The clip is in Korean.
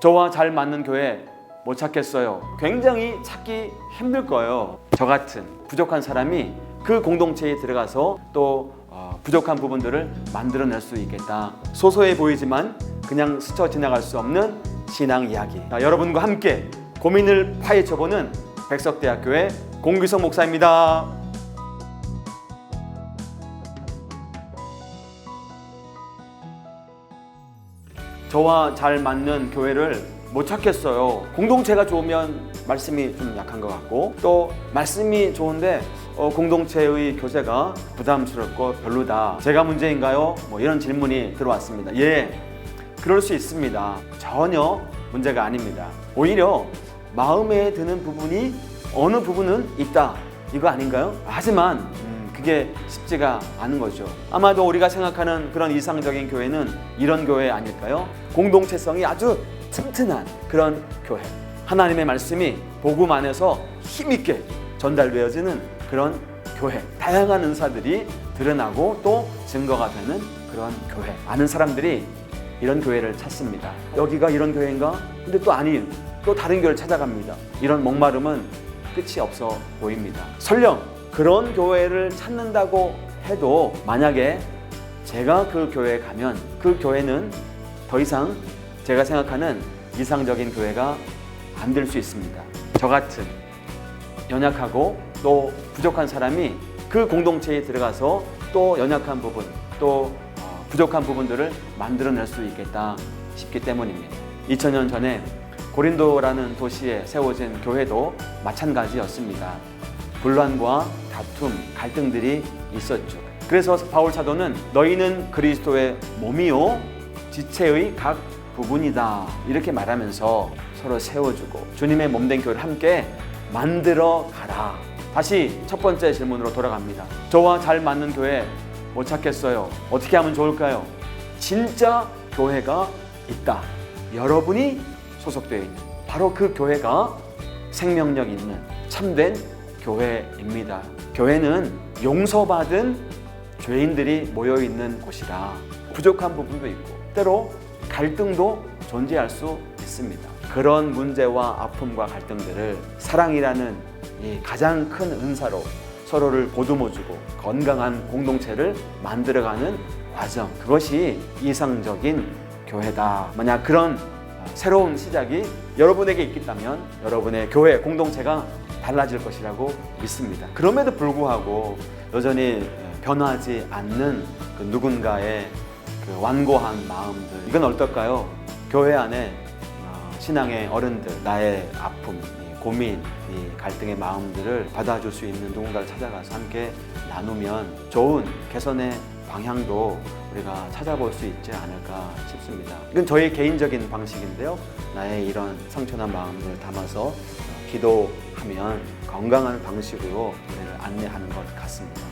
저와 잘 맞는 교회 못 찾겠어요. 굉장히 찾기 힘들 거예요. 저 같은 부족한 사람이 그 공동체에 들어가서 또 어, 부족한 부분들을 만들어낼 수 있겠다. 소소해 보이지만 그냥 스쳐 지나갈 수 없는 신앙 이야기. 자, 여러분과 함께 고민을 파헤쳐보는 백석대학교의 공규성 목사입니다. 저와 잘 맞는 교회를 못 찾겠어요. 공동체가 좋으면 말씀이 좀 약한 것 같고 또 말씀이 좋은데 어, 공동체의 교제가 부담스럽고 별로다. 제가 문제인가요? 뭐 이런 질문이 들어왔습니다. 예, 그럴 수 있습니다. 전혀 문제가 아닙니다. 오히려 마음에 드는 부분이 어느 부분은 있다. 이거 아닌가요? 하지만 음, 그게 쉽지가 않은 거죠. 아마도 우리가 생각하는 그런 이상적인 교회는 이런 교회 아닐까요? 공동체성이 아주 튼튼한 그런 교회. 하나님의 말씀이 복음 안에서 힘있게 전달되어지는 그런 교회. 다양한 은사들이 드러나고 또 증거가 되는 그런 교회. 많은 사람들이 이런 교회를 찾습니다. 여기가 이런 교회인가? 근데 또 아니에요. 또 다른 교회를 찾아갑니다. 이런 목마름은 끝이 없어 보입니다. 설령 그런 교회를 찾는다고 해도 만약에 제가 그 교회에 가면 그 교회는 더 이상 제가 생각하는 이상적인 교회가 안 될 수 있습니다. 저 같은 연약하고 또 부족한 사람이 그 공동체에 들어가서 또 연약한 부분 또 어, 부족한 부분들을 만들어낼 수 있겠다 싶기 때문입니다. 2000년 전에 고린도라는 도시에 세워진 교회도 마찬가지였습니다. 분란과 다툼, 갈등들이 있었죠. 그래서 바울 사도는 너희는 그리스도의 몸이요 지체의 각 부분이다 이렇게 말하면서 서로 세워주고 주님의 몸된 교회를 함께 만들어 가라. 다시 첫 번째 질문으로 돌아갑니다. 저와 잘 맞는 교회 못 찾겠어요. 어떻게 하면 좋을까요? 진짜 교회가 있다. 여러분이 소속되어 있는 바로 그 교회가 생명력 있는 참된 교회입니다. 교회는 용서받은 죄인들이 모여 있는 곳이라 부족한 부분도 있고 때로 갈등도 존재할 수 있습니다. 그런 문제와 아픔과 갈등들을 사랑이라는 이 가장 큰 은사로 서로를 보듬어주고 건강한 공동체를 만들어가는 과정 그것이 이상적인 교회다. 만약 그런 새로운 시작이 여러분에게 있겠다면 여러분의 교회 공동체가 달라질 것이라고 믿습니다. 그럼에도 불구하고 여전히 변하지 않는 그 누군가의 그 완고한 마음들 이건 어떨까요? 교회 안에 어, 신앙의 어른들 나의 아픔, 이 고민, 이 갈등의 마음들을 받아줄 수 있는 누군가를 찾아가서 함께 나누면 좋은 개선의 방향도 우리가 찾아볼 수 있지 않을까 싶습니다. 이건 저의 개인적인 방식인데요. 나의 이런 상처나 마음을 담아서 어, 기도하면 건강한 방식으로 우리를 안내하는 것 같습니다.